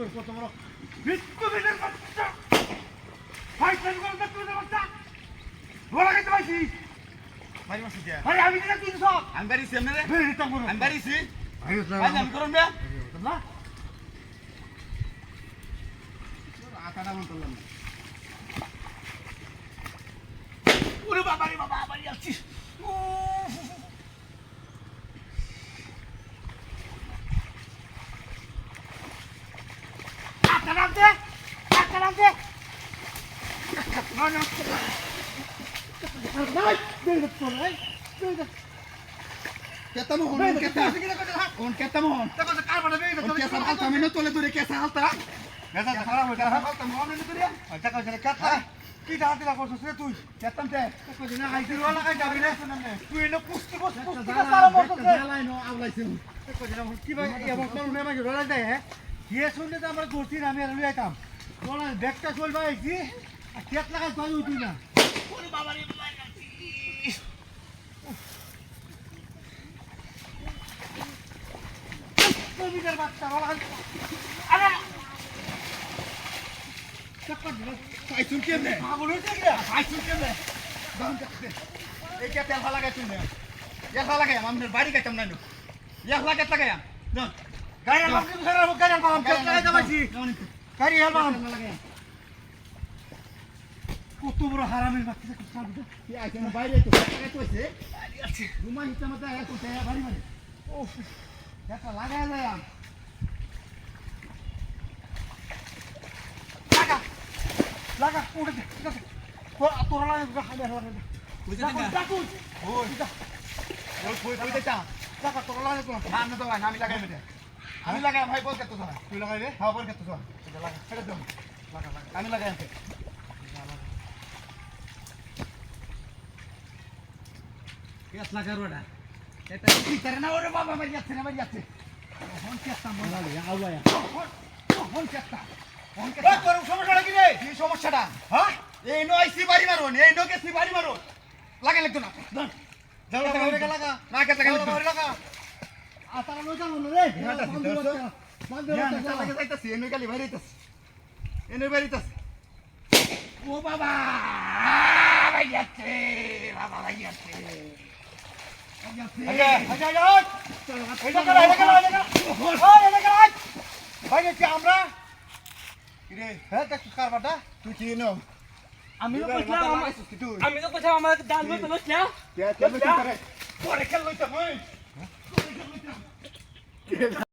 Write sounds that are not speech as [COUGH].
তোর কত বড় মৃত্যু বিনের বাচ্চা আমি যেটা তুই না আটাটা মন ওরে বাবা রে বাবা বাড়ি যাচ্ছিস একটা নাম দে একটা নাম তোলে তোরে তোরে তুই কেতাম তে আমরা করছি না আমি আর লুই আইতাম। তোলা ব্যাগটা চলবা আইছি আর কেট লাগাই তুই উঠি না। বাচ্চা আরে। চক্কর দিল পাইছুন কেমনে? পাগল পাইছুন কেমনে? এই কে তেল ফালা গাইছুন নে? এক ফালা গায় আমি বাড়ি গাইতাম না লাখ এক লাগায় দন গাড়ি আলবাম স্যার গাড়ি আলবাম কেট লাগাই যাবাইছি গাড়ি আলবাম কত বড় হারামের বাচ্চা কুস্তা দিতে বাইরে তো লাগাইতে হইছে। ঘুমা হিতে মতো এত বাড়ি মানে ওফ। একটা লাগাই যায় লাগা। লাগা উঠে দে আছে। তোরা তোরা লাগা খালি লাগা বুঝতে লাগা না ডাকুন ওই ওই। কই কই লাগা তোরা লাগা না না তো ভাই আমি লাগাই মেটে আমি লাগাই ভাই বল কত সময় তুই লাগাই রে হ্যাঁ বল কত সময় এটা লাগা এটা দাও লাগা লাগা আমি লাগাই আনতে কেস লাগা রোডা এটা কি করে না ওরে বাবা মারি যাচ্ছে না মারি যাচ্ছে হন কেসটা মন লাগে আউলায়া হন কেসটা হন কেসটা তোর সমস্যাটা কি রে কি সমস্যাটা হ্যাঁ এই নো আইসি বাড়ি মারুন এই নো গেছি বাড়ি মারুন লাগাই লাগতো না ধর যাও লাগা, লাগা লাগা, লাগা। না কে লাগা লাগা ও বাবা আমরা হ্যাঁ কারবারটা তুই কি আমি তো তুই? আমি তো কইছিলাম আমার দান লইতে লইছ না। কে কে করে পরে খেল লইতাম [LAUGHS] ওই